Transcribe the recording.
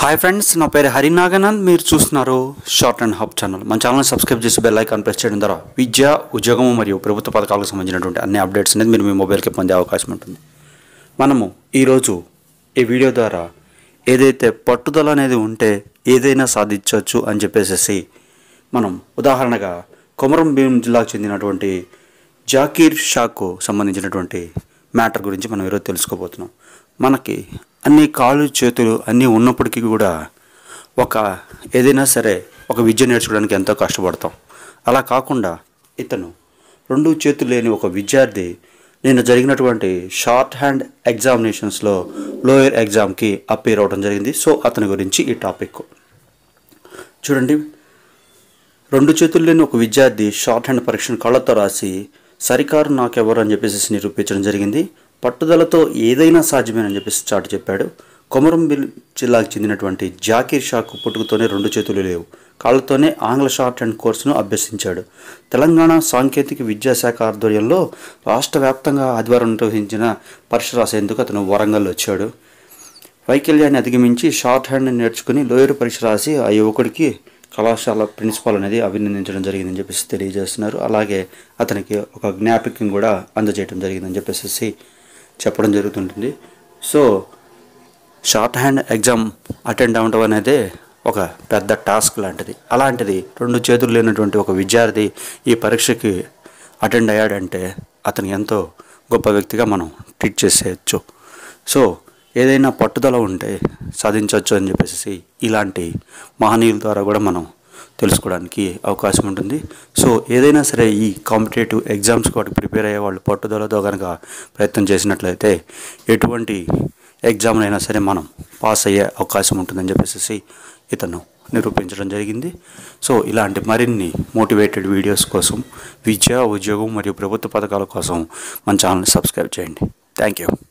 Hi friends నా పేరు హరినాగనంద్ మీరు చూస్తున్నారు షార్ట్ అండ్ హాప్ ఛానల్ మన ఛానల్ సబ్స్క్రైబ్ చేసి బెల్ ఐకాన్ ప్రెస్ చేయడం ద్వారా విద్య ఉద్యోగం మరియు ప్రభుత్వ పథకాలకు సంబంధించినటువంటి అన్ని అప్డేట్స్ అనేది మీరు మీ మొబైల్కి పొందే అవకాశం ఉంటుంది. మనము ఈరోజు ఈ వీడియో ద్వారా ఏదైతే పట్టుదల అనేది ఉంటే ఏదైనా సాధించవచ్చు అని చెప్పేసి మనం ఉదాహరణగా కొమరం భీం జిల్లాకు చెందినటువంటి జాకీర్ షాకు సంబంధించినటువంటి మ్యాటర్ గురించి మనం ఈరోజు తెలుసుకోబోతున్నాం. మనకి అన్ని కాళ్ళు చేతులు అన్నీ ఉన్నప్పటికీ కూడా ఒక ఏదైనా సరే ఒక విద్య నేర్చుకోవడానికి ఎంతో కష్టపడతాం. అలా కాకుండా ఇతను రెండు చేతులు లేని ఒక విద్యార్థి నిన్న జరిగినటువంటి షార్ట్ హ్యాండ్ ఎగ్జామినేషన్స్లో లోయర్ ఎగ్జామ్కి అపేర్ అవ్వడం జరిగింది. సో అతని గురించి ఈ టాపిక్. చూడండి. రెండు చేతులు లేని ఒక విద్యార్థి షార్ట్ హ్యాండ్ పరీక్షను కళ్ళతో రాసి సరికారు నాకెవరు అని చెప్పేసి నిరూపించడం జరిగింది. పట్టుదలతో ఏదైనా సాధ్యమేనని చెప్పేసి చాటు చెప్పాడు. కొమరంబిల్ జిల్లాకు చెందినటువంటి జాకీర్ షాకు పుట్టుకతోనే రెండు చేతులు లేవు. కాళ్ళతోనే ఆంగ్ల షార్ట్ హ్యాండ్ కోర్సును అభ్యసించాడు. తెలంగాణ సాంకేతిక విద్యాశాఖ ఆధ్వర్యంలో రాష్ట్ర వ్యాప్తంగా ఆదివారం నిర్వహించిన పరీక్ష రాసేందుకు అతను వరంగల్ వచ్చాడు. వైకల్యాన్ని అధిగమించి షార్ట్ హ్యాండ్ నేర్చుకుని లోయర్ పరీక్ష రాసి ఆ యువకుడికి కళాశాల ప్రిన్సిపాల్ అనేది అభినందించడం జరిగిందని చెప్పేసి తెలియజేస్తున్నారు. అలాగే అతనికి ఒక జ్ఞాపికం కూడా అందజేయడం జరిగిందని చెప్పేసి చెప్పడం జరుగుతుంటుంది. So shorthand exam attend అవ్వడం అనేది ఒక పెద్ద టాస్క్ లాంటిది. అలాంటిది రెండు చేతులు లేనటువంటి ఒక విద్యార్థి ఈ పరీక్షకి అటెండ్ అయ్యాడంటే అతను ఎంతో గొప్ప వ్యక్తిగా మనం ట్రీట్ చేసేయచ్చు. సో ఏదైనా పట్టుదల ఉంటే సాధించవచ్చు అని చెప్పేసి ఇలాంటి మహనీయుల ద్వారా కూడా మనం తెలుసుకోవడానికి అవకాశం ఉంటుంది. సో ఏదైనా సరే ఈ కాంపిటేటివ్ ఎగ్జామ్స్ వాటికి ప్రిపేర్ అయ్యే వాళ్ళు పట్టుదలతో కనుక ప్రయత్నం చేసినట్లయితే ఎటువంటి ఎగ్జామ్లు అయినా సరే మనం పాస్ అయ్యే అవకాశం ఉంటుందని చెప్పేసి ఇతను నిరూపించడం జరిగింది. సో ఇలాంటి మరిన్ని మోటివేటెడ్ వీడియోస్ కోసం విద్య ఉద్యోగం మరియు ప్రభుత్వ పథకాల కోసం మన ఛానల్ని సబ్స్క్రైబ్ చేయండి. Thank you